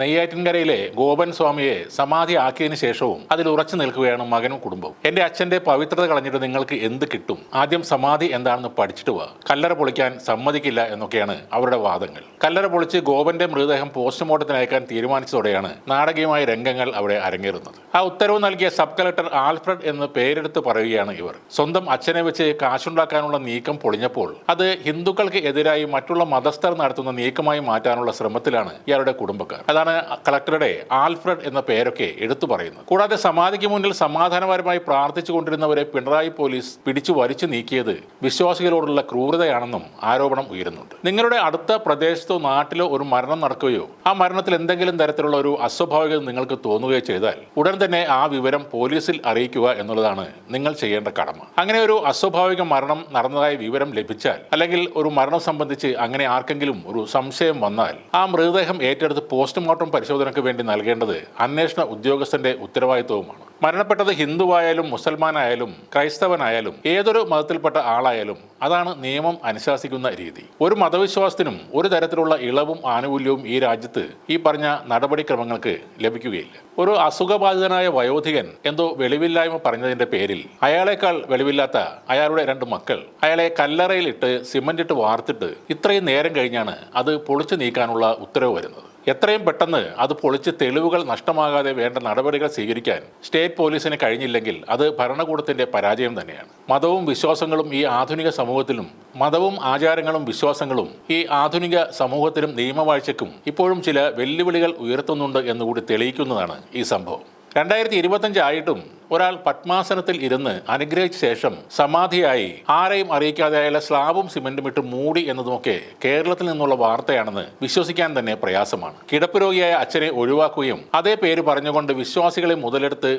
നെയ്യാറ്റിൻകരയിലെ ഗോപൻ സ്വാമിയെ സമാധി ആക്കിയതിനു ശേഷവും അതിൽ ഉറച്ചു നിൽക്കുകയാണ് മകനും കുടുംബവും. എന്റെ അച്ഛന്റെ പവിത്രത കളഞ്ഞിട്ട് നിങ്ങൾക്ക് എന്ത് കിട്ടും? ആദ്യം സമാധി എന്താണെന്ന് പഠിച്ചിട്ട് വാ. കല്ലറ പൊളിക്കാൻ സമ്മതിക്കില്ല എന്നൊക്കെയാണ് അവരുടെ വാദങ്ങൾ. കല്ലറ പൊളിച്ച് ഗോപന്റെ മൃതദേഹം പോസ്റ്റ്മോർട്ടത്തിന് അയക്കാൻ തീരുമാനിച്ചതോടെയാണ് നാടകീയമായ രംഗങ്ങൾ അവിടെ അരങ്ങേറുന്നത്. ആ ഉത്തരവ് നൽകിയ സബ് കളക്ടർ ആൽഫ്രഡ് എന്ന് പേരെടുത്ത് പറയുകയാണ് ഇവർ. സ്വന്തം അച്ഛനെ വെച്ച് കാശുണ്ടാക്കാനുള്ള നീക്കം പൊളിഞ്ഞപ്പോൾ അത് ഹിന്ദുക്കൾക്ക് എതിരായി മറ്റുള്ള മതസ്ഥർ നടത്തുന്ന നീക്കമായി മാറ്റാനുള്ള ശ്രമത്തിലാണ് ഇയാളുടെ കുടുംബക്കാർ. അതാണ് കളക്ടറുടെ ആൽഫ്രഡ് എന്ന പേരൊക്കെ എടുത്തു പറയുന്നത്. കൂടാതെ സമാധിക്ക് മുന്നിൽ സമാധാനപരമായി പ്രാർത്ഥിച്ചു കൊണ്ടിരുന്നവരെ പിണറായി പോലീസ് പിടിച്ചു വലിച്ചു നീക്കിയത് വിശ്വാസികളോടുള്ള ക്രൂരതയാണെന്നും ആരോപണം ഉയരുന്നുണ്ട്. നിങ്ങളുടെ അടുത്ത പ്രദേശത്തോ നാട്ടിലോ ഒരു മരണം നടക്കുകയോ ആ മരണത്തിൽ എന്തെങ്കിലും തരത്തിലുള്ള ഒരു അസ്വാഭാവികത നിങ്ങൾക്ക് തോന്നുകയോ ചെയ്താൽ ഉടൻ തന്നെ ആ വിവരം പോലീസിൽ അറിയിക്കുക എന്നുള്ളതാണ് നിങ്ങൾ ചെയ്യേണ്ട കടമ. അങ്ങനെ ഒരു അസ്വാഭാവിക മരണം നടന്നതായി വിവരം ലഭിച്ചാൽ അല്ലെങ്കിൽ ഒരു മരണം സംബന്ധിച്ച് അങ്ങനെ ആർക്കെങ്കിലും ഒരു സംശയം വന്നാൽ ആ മൃതദേഹം ഏറ്റെടുത്ത് പോസ്റ്റ്മോർട്ടം പരിശോധനയ്ക്ക് വേണ്ടി നൽകേണ്ടത് അന്വേഷണ ഉദ്യോഗസ്ഥന്റെ ഉത്തരവാദിത്വവുമാണ്. മരണപ്പെട്ടത് ഹിന്ദുവായാലും മുസൽമാനായാലും ക്രൈസ്തവനായാലും ഏതൊരു മതത്തിൽപ്പെട്ട ആളായാലും അതാണ് നിയമം അനുശാസിക്കുന്ന രീതി. ഒരു മതവിശ്വാസത്തിനും ഒരു തരത്തിലുള്ള ഇളവും ആനുകൂല്യവും ഈ രാജ്യത്ത് ഈ പറഞ്ഞ നടപടിക്രമങ്ങൾക്ക് ലഭിക്കുകയില്ല. ഒരു അസുഖബാധിതനായ വയോധികൻ എന്തോ വെളിവില്ലായ്മ പറഞ്ഞതിന്റെ പേരിൽ അയാളെക്കാൾ വെളിവില്ലാത്ത അയാളുടെ രണ്ട് മക്കൾ അയാളെ കല്ലറയിലിട്ട് സിമന്റിട്ട് വാർത്തിട്ട് ഇത്രയും നേരം കഴിഞ്ഞാണ് അത് പൊളിച്ചു നീക്കാനുള്ള ഉത്തരവ് വരുന്നത്. എത്രയും പെട്ടെന്ന് അത് പൊളിച്ച് തെളിവുകൾ നഷ്ടമാകാതെ വേണ്ട നടപടികൾ സ്വീകരിക്കാൻ സ്റ്റേറ്റ് പോലീസിന് കഴിഞ്ഞില്ലെങ്കിൽ അത് ഭരണകൂടത്തിന്റെ പരാജയം തന്നെയാണ്. മതവും വിശ്വാസങ്ങളും ഈ ആധുനിക സമൂഹത്തിലും മതവും ആചാരങ്ങളും വിശ്വാസങ്ങളും ഈ ആധുനിക സമൂഹത്തിലും നിയമവാഴ്ചയ്ക്കും ഇപ്പോഴും ചില വെല്ലുവിളികൾ ഉയർത്തുന്നുണ്ട് എന്നുകൂടി തെളിയിക്കുന്നതാണ് ഈ സംഭവം. രണ്ടായിരത്തി ഇരുപത്തഞ്ച് ആയിട്ടും ഒരാൾ പത്മാസനത്തിൽ ഇരുന്ന് അനുഗ്രഹിച്ച ശേഷം സമാധിയായി ആരെയും അറിയിക്കാതെ അയാളെ സ്ലാബും സിമെന്റും ഇട്ട് മൂടി എന്നതുമൊക്കെ കേരളത്തിൽ നിന്നുള്ള വാർത്തയാണെന്ന് വിശ്വസിക്കാൻ തന്നെ പ്രയാസമാണ്. കിടപ്പ് രോഗിയായ അച്ഛനെ ഒഴിവാക്കുകയും അതേ പേര് പറഞ്ഞുകൊണ്ട് വിശ്വാസികളെ മുതലെടുത്ത്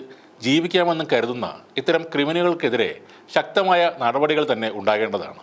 ജീവിക്കാമെന്ന് കരുതുന്ന ഇത്തരം ക്രിമിനലുകൾക്കെതിരെ ശക്തമായ നടപടികൾ തന്നെ ഉണ്ടാകേണ്ടതാണ്.